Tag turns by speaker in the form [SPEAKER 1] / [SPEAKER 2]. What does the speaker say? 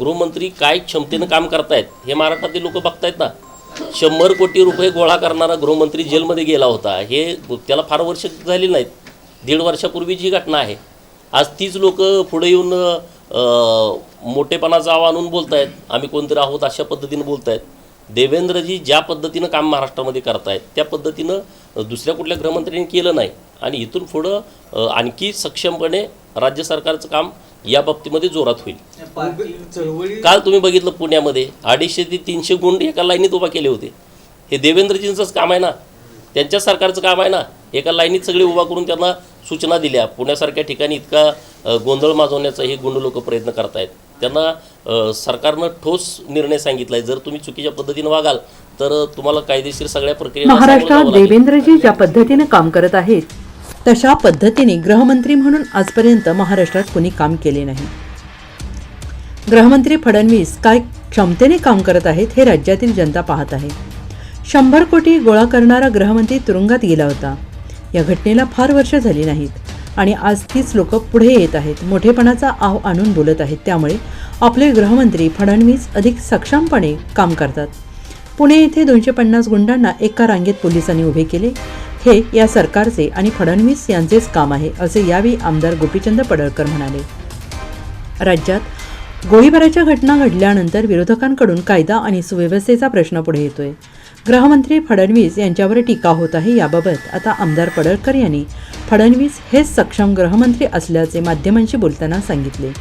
[SPEAKER 1] गृहमंत्री काय क्षमतेनं काम करतायत हे महाराष्ट्रातील लोक बघतायत ना. शंभर कोटी रुपये गोळा करणारा गृहमंत्री जेलमध्ये गेला होता. हे त्याला फार वर्ष झाली नाहीत. दीड वर्षापूर्वी जी घटना आहे आज तीच लोक पुढे येऊन मोठेपणाचा आव आणून बोलतायत. आम्ही कोणतरी आहोत अशा पद्धतीनं बोलतायत. देवेंद्रजी ज्या पद्धतीनं काम महाराष्ट्रामध्ये करतायत त्या पद्धतीनं दुसऱ्या कुठल्या गृहमंत्र्यांनी केलं नाही. आणि इथून पुढं आणखी सक्षमपणे राज्य सरकारचं काम या बाबतीमध्ये जोरात होईल. काल तुम्ही बघितलं पुण्यामध्ये अडीचशे ते तीनशे गुंड एका लाईनीत उभा केले होते. हे देवेंद्रजींचंच काम आहे ना? त्यांच्या सरकारचं काम आहे ना? एका लाईनीत सगळे उभा करून त्यांना सूचना दिल्या. पुण्यासारख्या ठिकाणी इतका गोंधळ माजवण्याचा हे गुंड लोक प्रयत्न करतायत. त्यांना सरकारनं ठोस निर्णय सांगितला आहे जर तुम्ही चुकीच्या पद्धतीनं वागाल तर तुम्हाला कायदेशीर सगळ्या प्रक्रियेला सामोरं
[SPEAKER 2] महाराष्ट्रात. देवेंद्रजी ज्या पद्धतीने काम करत आहेत तशा पद्धतीने गृहमंत्री म्हणून आजपर्यंत महाराष्ट्रात कोणी काम केले नाही. गृहमंत्री फडणवीस काय क्षमतेने काम करत आहेत हे राज्यातील जनता पाहत आहे. शंभर कोटी गोळा करणारा गृहमंत्री तुरुंगात गेला होता. या घटनेला फार वर्ष झाली नाहीत आणि आज तीच लोक पुढे येत आहेत मोठेपणाचा आव आणून बोलत आहेत. त्यामुळे आपले गृहमंत्री फडणवीस अधिक सक्षमपणे काम करतात. पुणे येथे दोनशे पन्नास गुंडांना एका रांगेत पोलिसांनी उभे केले. हे या सरकारचे आणि फडणवीस यांचेच काम आहे असे यावेळी आमदार गोपीचंद पडळकर म्हणाले. राज्यात गोळीबाराच्या घटना घडल्यानंतर विरोधकांकडून कायदा आणि सुव्यवस्थेचा प्रश्न पुढे येतोय. गृहमंत्री फडणवीस यांच्यावर टीका होत आहे याबाबत आता आमदार पडळकर यांनी फडणवीस हेच सक्षम गृहमंत्री असल्याचे माध्यमांशी बोलताना सांगितले.